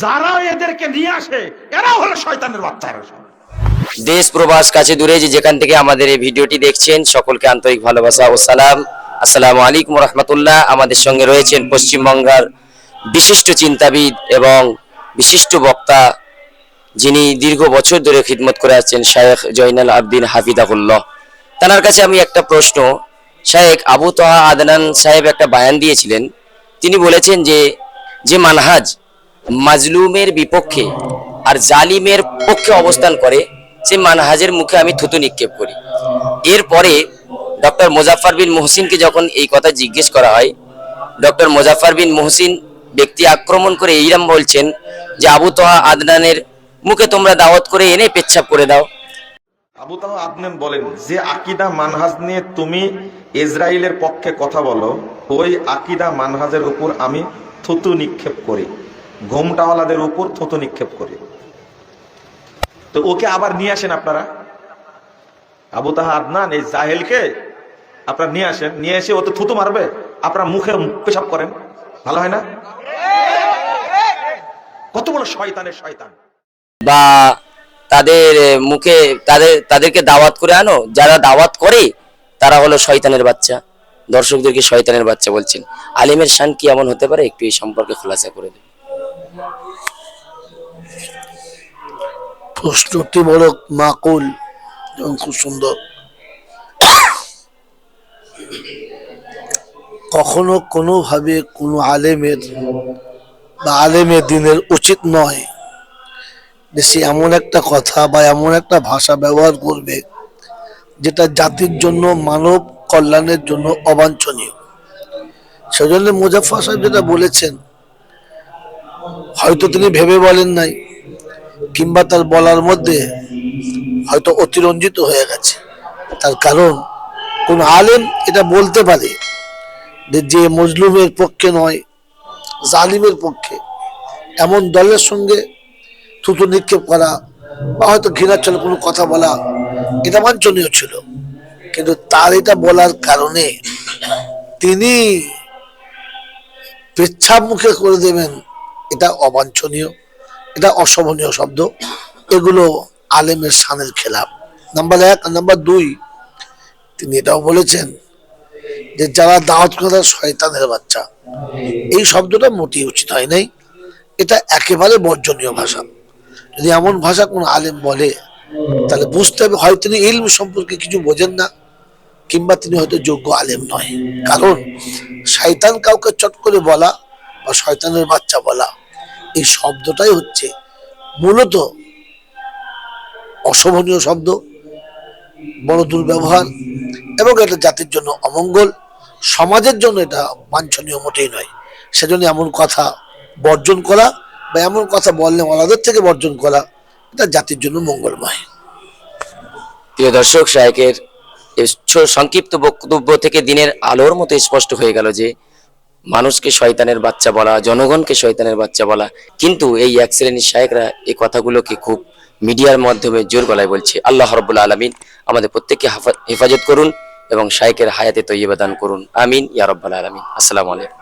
যারা এদেরকে নিয়ে আসে এরা হলো শয়তানের বাচ্চারা দেশ, প্রবাস, কাছে দূরে যে যেখান থেকে আমাদের এই ভিডিওটি দেখছেন, সকলকে আন্তরিক ভালোবাসা ও সালাম। আসসালামু আলাইকুম রহমতুল্লাহ। আমাদের সঙ্গে রয়েছেন পশ্চিমবঙ্গের বিশিষ্ট চিন্তাবিদ এবং বিশিষ্ট বক্তা, যিনি দীর্ঘ বছর ধরে খিদমত করে আসছেন শায়েখ জয়নাল আবদিন হাফিদাহুল্লাহ তার কাছে আমি একটা প্রশ্ন। শায়েখ আবু তোহা আদনান সাহেব একটা বায়ান দিয়েছিলেন। তিনি বলেছেন যে যে মানহাজ মাজলুমের বিপক্ষে আর জালিমের পক্ষে অবস্থান করে সেই মানহাজের মুখে আমি থুতু নিক্ষেপ করি। এরপরে ডক্টর মোজাফফর বিন মোহসিনকে যখন এই কথা জিজ্ঞেস করা হয়, ডক্টর মোজাফফর বিন মোহসিন ব্যক্তি আক্রমণ করে এইরাম বলছেন যে, আবু তোহা আদনানের মুখে তোমরা দাওয়াত করে এনে পেচ্ছাপ করে দাও। আবু তাহা আপনি বলেন, যে আকিদা মানহাজ নিয়ে তুমি ইসরায়েলের পক্ষে কথা বলো, ওই আকিদা মানহাজের উপর আমি থুতু নিক্ষেপ করি। ঘুমটাওয়ালাদের উপর থুতু নিক্ষেপ করে। তো ওকে আবার নিয়ে আসেন আপনারা? আবু তাহা আদনান, এই জাহেলকে আপনারা নিয়ে আসেন। নিয়ে এসে ও তো থুতু মারবে, আপনার মুখে পেশাব করেন। ভালো হয় না? কত বড় শয়তানের শয়তান। বা তাদের মুখে, তাদের, তাদেরকে দাওয়াত করে আনো। যারা দাওয়াত করে, তারা হলো শয়তানের বাচ্চা। দর্শকদেরকে শয়তানের বাচ্চা বলছেন। আলিমের শান কি এমন হতে পারে? একটু এই সম্পর্কে খোলাসা করে দেবেন বড় মাকুল, এবং খুব সুন্দর। কখনো কোনোভাবে কোনো আলেমের বা আলেমের দিনের উচিত নয় যে সে এমন একটা কথা বা এমন একটা ভাষা ব্যবহার করবে যেটা জাতির জন্য, মানব কল্যাণের জন্য অবাঞ্ছনীয়। সেজন্য মুজাফর সাহেব যেটা বলেছেন, হয়তো তিনি ভেবে বলেন নাই কিংবা তার বলার মধ্যে হয়তো অতিরঞ্জিত হয়ে গেছে। তার কারণ কোন আলেম এটা বলতে পারে যে মজলুমের পক্ষে নয়, জালিমের পক্ষে। এমন দলের সঙ্গে থুতু নিক্ষেপ করা বা হয়তো ঘৃণার চলে কোনো কথা বলা, এটা বাঞ্ছনীয় ছিল। কিন্তু তার এটা বলার কারণে তিনি পেচ্ছাপ মুখে করে দেবেন, এটা অবাঞ্ছনীয়। এটা অশোভনীয় শব্দ। এগুলো আলেমের সানের খেলাপ। নাম্বার এক নাম্বার দুই, তিনি এটাও বলেছেন যে যারা দাওয়াত করে শয়তানের বাচ্চা, এই শব্দটা মোটেই উচিত হয় নাই। এটা একেবারে বর্জনীয় ভাষা। যদি এমন ভাষা কোন আলেম বলে, তাহলে বুঝতে হবে হয় তিনি ইলম সম্পর্কে কিছু বোঝেন না, কিংবা তিনি হয়তো যোগ্য আলেম নয়। কারণ, শয়তান কাউকে চট করে বলা বা শয়তানের বাচ্চা বলা এই শব্দটাই হচ্ছে মূলত অশোভনীয় শব্দ বড় দুর্ব্যবহার এবং এটা জাতির জন্য অমঙ্গল, সমাজের জন্য এটা বাঞ্ছনীয় মোটেই নয়। সেজন্য এমন কথা বর্জন করা বা এমন কথা বললে ওনাদের থেকে বর্জন করা এটা জাতির জন্য মঙ্গলময়। প্রিয় দর্শক ছো- সংক্ষিপ্ত বক্তব্য থেকে দিনের আলোর মতো স্পষ্ট হয়ে গেল যে মানুষকে শয়তানের বাচ্চা বলা, জনগণকে শয়তানের বাচ্চা বলা। কিন্তু এই এক শ্রেণির শায়করা এই কথাগুলোকে খুব মিডিয়ার মাধ্যমে জোর গলায় বলছে, আল্লাহ রব্বুল আলমিন আমাদের প্রত্যেককে হাফা- হেফাজত করুন এবং শায়কের হায়াতে তৈবা দান করুন। আমিন ইয়ারব্বাল আলমিন। আসসালামু আলাইকুম।